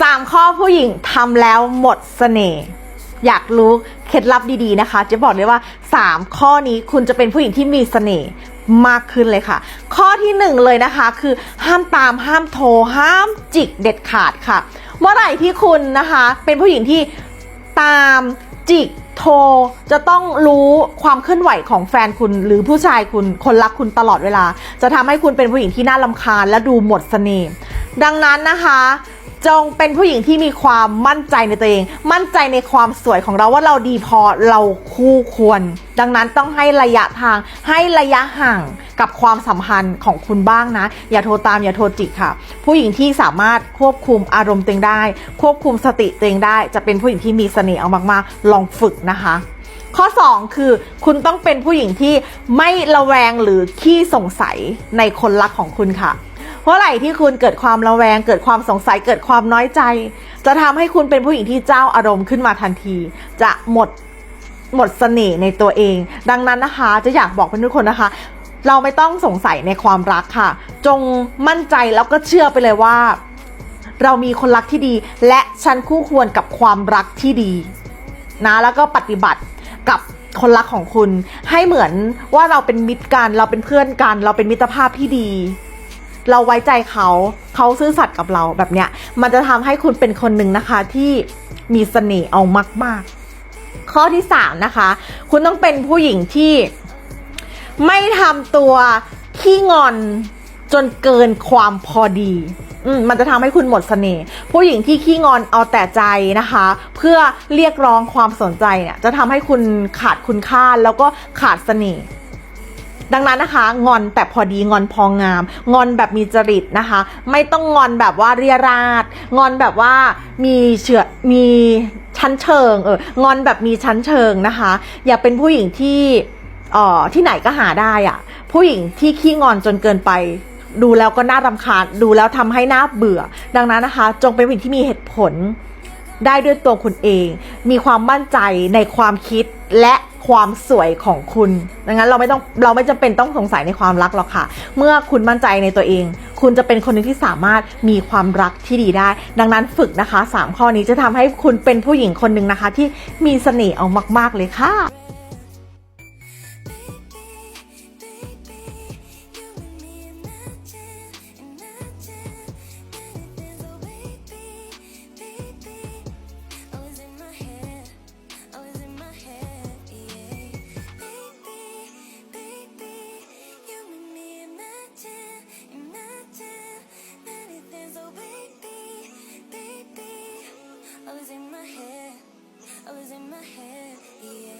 สามข้อผู้หญิงทำแล้วหมดเสน่ห์อยากรู้เคล็ดลับดีๆนะคะจะบอกเลยว่า 3 ข้อนี้คุณจะเป็นผู้หญิงที่มีเสน่ห์มากขึ้นเลยค่ะ ข้อที่หนึ่งเลยนะคะ คือห้ามตามห้ามโทร ห้ามจิกเด็ดขาดค่ะ เมื่อไหร่ที่คุณนะคะ เป็นผู้หญิงที่ตามจิกโทรจะต้องรู้ความเคลื่อนไหวของแฟนคุณ หรือผู้ชายคุณคนรักคุณตลอดเวลา จะทำให้คุณเป็นผู้หญิงที่น่าลำคาญและดูหมดเสน่ห์ดังนั้นนะคะ จงเป็นผู้หญิงที่มีความมั่นใจในตัวเอง มั่นใจในความสวยของเราว่าเราดีพอเราคู่ควร ดังนั้นต้องให้ระยะทางให้ระยะห่างกับความสัมพันธ์ของคุณบ้างนะ อย่าโทรตามอย่าโทรจิกค่ะ ผู้หญิงที่สามารถควบคุมอารมณ์ตัวเองได้ ควบคุมสติตัวเองได้ จะเป็นผู้หญิงที่มีเสน่ห์เอามากๆ ลองฝึกนะคะข้อ 2 คือคุณต้องเป็นผู้หญิงที่ไม่ระแวงหรือขี้สงสัยในคนรักของคุณค่ะ เพราะไหร่ที่คุณเกิดความระแวง เกิดความสงสัยเกิดความน้อยใจ จะทำให้คุณเป็นผู้หญิงที่เจ้าอารมณ์ขึ้นมาทันที จะหมดหมดเสน่ห์ในตัวเอง ดังนั้นนะคะจะอยากบอกเพื่อนทุกคนนะคะ เราไม่ต้องสงสัยในความรักค่ะ จงมั่นใจแล้วก็เชื่อไปเลยว่า เรามีคนรักที่ดี และฉันคู่ควรกับความรักที่ดีนะแล้วก็ปฏิบัติกับคนรักของคุณ ให้เหมือนว่าเราเป็นมิตรกัน เราเป็นเพื่อนกัน เราเป็นมิตรภาพที่ดี เราไว้ใจเขาเขาซื่อสัตย์กับเราแบบเนี้ย มันจะทำให้คุณเป็นคนหนึ่งนะคะที่มีเสน่ห์เอามาก ๆ ข้อที่สามนะคะ คุณต้องเป็นผู้หญิงที่ไม่ทำตัวขี้งอนจนเกินความพอดีอืมมันจะทำให้คุณหมดเสน่ห์ผู้หญิงที่ขี้งอนเอาแต่ใจนะคะ เพื่อเรียกร้องความสนใจเนี่ยจะทำให้คุณขาดคุณค่าแล้วก็ขาดเสน่ห์ ดังนั้นนะคะงอนแต่พอดีงอนพองาม งอนแบบมีจริตนะคะ ไม่ต้องงอนแบบว่าเรียราดงอนแบบว่ามีเฉือมีชั้นเชิงเอองอนแบบมีชั้นเชิงนะคะ อย่าเป็นผู้หญิงที่เอ่อที่ไหนก็หาได้อะผู้หญิงที่ขี้งอนจนเกินไป ดูแล้วก็น่ารำคาญดูแล้วทำให้น่าเบื่อ ดังนั้นนะคะ จงเป็นผู้หญิงที่มีเหตุผลได้ด้วยตัวคุณเอง มีความมั่นใจในความคิดและ ความสวยของคุณดังนั้นเราไม่ต้องเราไม่จำเป็นต้องสงสัยในความรักหรอกค่ะ เมื่อคุณมั่นใจในตัวเอง คุณจะเป็นคนหนึ่งที่สามารถมีความรักที่ดีได้ ดังนั้นฝึกนะคะ 3 ข้อนี้จะทำให้คุณเป็นผู้หญิงคนหนึ่งนะคะ ที่มีเสน่ห์เอามาก ๆเลยค่ะ Yeah.